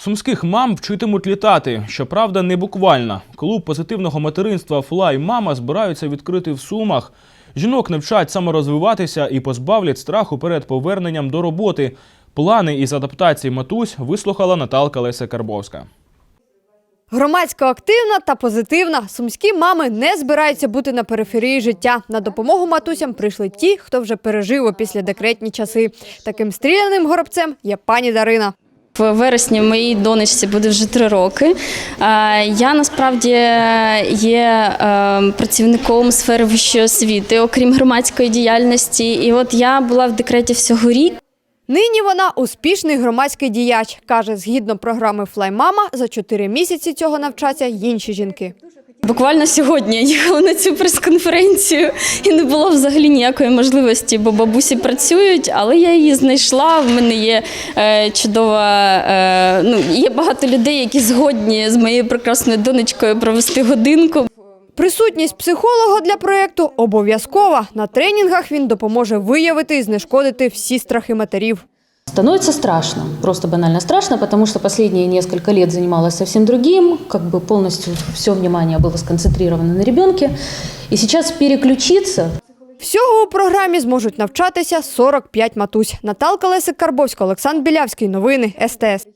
Сумських мам вчитимуть літати. Щоправда, не буквально. Клуб позитивного материнства Флай Мама збираються відкрити в Сумах. Жінок навчать саморозвиватися і позбавлять страху перед поверненням до роботи. Плани із адаптації матусь вислухала Наталка Леся Карбовська. Громадсько активна та позитивна. Сумські мами не збираються бути на периферії життя. На допомогу матусям прийшли ті, хто вже пережив опісля декретні часи. Таким стріляним горобцем є пані Дарина. В вересні моїй донечці буде вже три роки. Е, Я насправді є е, працівником сфери вищої освіти, окрім громадської діяльності. І от я була в декреті всього рік. Нині вона успішний громадський діяч. Каже, згідно програми Флаймама, за чотири місяці цього навчаться інші жінки. Буквально сьогодні їхала на цю прес-конференцію і не було взагалі ніякої можливості, бо бабусі працюють, але я її знайшла. В мене є е, чудова, е, ну є багато людей, які згодні з моєю прекрасною донечкою провести годинку. Присутність психолога для проєкту обов'язкова. На тренінгах він допоможе виявити і знешкодити всі страхи матерів. Становится страшно, просто банально страшно, потому что последние несколько лет занималась совсем другим, как бы полностью все внимание было сконцентрировано на ребенке. И сейчас переключиться Всього у програмі зможуть навчатися 45 матусь. Наталка Лесик Карбовська, Олександр Білявський. Новини СТС.